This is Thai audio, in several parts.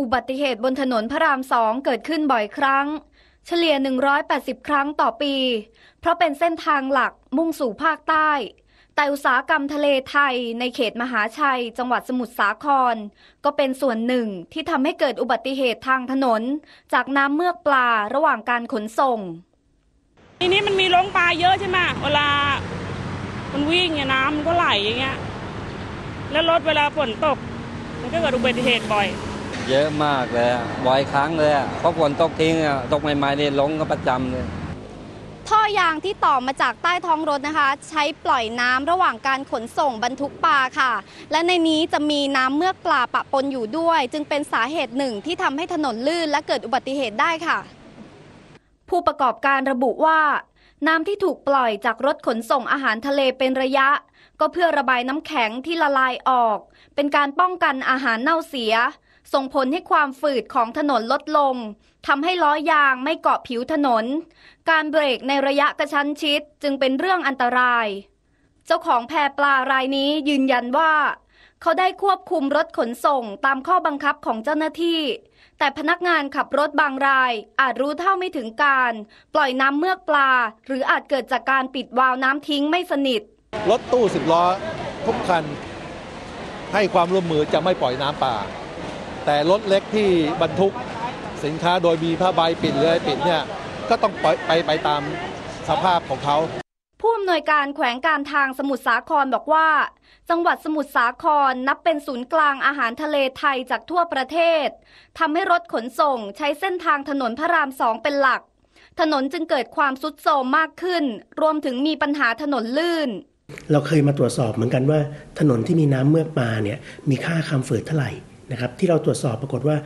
อุบัติเหตุบนถนนพระรามสองเกิดขึ้นบ่อยครั้ง เฉลี่ย 180 ครั้งต่อปี เพราะเป็นเส้นทางหลักมุ่งสู่ภาคใต้ แต่อุตสาหกรรมทะเลไทยในเขตมหาชัย จังหวัดสมุทรสาคร ก็เป็นส่วนหนึ่งที่ทำให้เกิดอุบัติเหตุทางถนน จากน้ำเมือกปลาระหว่างการขนส่งทีนี้มันมีลงปลาเยอะใช่ไหมเวลา มันวิ่งเนี่ยน้ำมันก็ไหลอย่างเงี้ย แล้วรถเวลาฝนตก มันก็เกิดอุบัติเหตุบ่อย เยอะมากเลยอะบ่อยครั้งเลยอะเพราะฝนตกทิ้งอะตกใหม่ๆนี่ลงก็ประจำเลย ท่อยางที่ต่อมาจากใต้ท้องรถนะคะ ใช้ปล่อยน้ำระหว่างการขนส่งบรรทุกปลาค่ะ และในนี้จะมีน้ำเมือกปลาปะปนอยู่ด้วย จึงเป็นสาเหตุหนึ่งที่ทำให้ถนนลื่นและเกิดอุบัติเหตุได้ค่ะ ผู้ประกอบการระบุว่า น้ำที่ถูกปล่อยจากรถขนส่งอาหารทะเลเป็นระยะก็เพื่อระบายน้ำแข็งที่ละลายออก เป็นการป้องกันอาหารเน่าเสีย ส่งผลให้ความฝืดของถนนลดลงทำให้ล้อยางไม่เกาะผิวถนน การเบรกในระยะกระชั้นชิดจึงเป็นเรื่องอันตราย เจ้าของแพปลารายนี้ยืนยันว่า เขาได้ควบคุมรถขนส่งตามข้อบังคับของเจ้าหน้าที่ แต่พนักงานขับรถบางรายอาจรู้เท่าไม่ถึงการ ปล่อยน้ำเมือกปลา หรืออาจเกิดจากการปิดวาล์วน้ำทิ้งไม่สนิท รถตู้สิบล้อทุกคันให้ความร่วมมือจะไม่ปล่อยน้ำป่า แต่รถเล็กที่บรรทุกสินค้าโดยมีผ้าใบปิดหรืออะไรปิดเนี่ยก็ต้องปล่อยไปไปตามสภาพของเขาผู้อำนวยการแขวงการทางสมุทรสาครบอกว่า จังหวัดสมุทรสาครนับเป็นศูนย์กลางอาหารทะเลไทยจากทั่วประเทศทำให้รถขนส่งใช้เส้นทางถนนพระรามสองเป็นหลัก ถนนจึงเกิดความสุดโทรมมากขึ้น รวมถึงมีปัญหาถนนลื่น เราเคยมาตรวจสอบเหมือนกันว่าถนนที่มีน้ำเมือกมาเนี่ยมีค่าความฝืดเท่าไหร่ นะครับที่เราตรวจสอบปรากฏว่า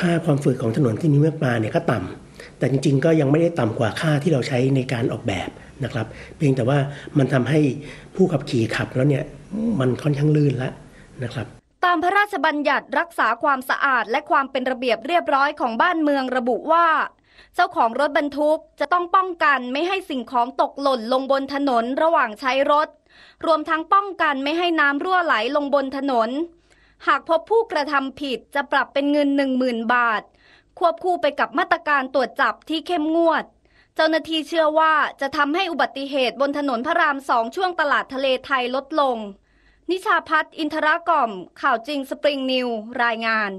ค่าความฝืดของถนนที่มีเมือกมาเนี่ยก็ต่ำแต่จริง ๆ ก็ยังไม่ได้ต่ำกว่าค่าที่เราใช้ในการออกแบบนะครับ เพียงแต่ว่ามันทำให้ผู้ขับขี่ขับแล้วเนี่ยมันค่อนข้างลื่นแล้วนะครับตามพระราชบัญญัติรักษาความสะอาดและความเป็นระเบียบเรียบร้อยของบ้านเมืองระบุว่า เจ้าของรถบรรทุกจะต้องป้องกันไม่ให้สิ่งของตกหล่นลงบนถนนระหว่างใช้รถ รวมทั้งป้องกันไม่ให้น้ำรั่วไหลลงบนถนน หากพบผู้กระทำผิดจะปรับเป็นเงิน 10,000 บาท ควบคู่ไปกับมาตรการตรวจจับที่เข้มงวด เจ้าหน้าที่เชื่อว่าจะทำให้อุบัติเหตุบนถนนพระรามสองช่วงตลาดทะเลไทยลดลง นิชาพัฒน์อินทรากล่อมข่าวจริงสปริงนิวรายงาน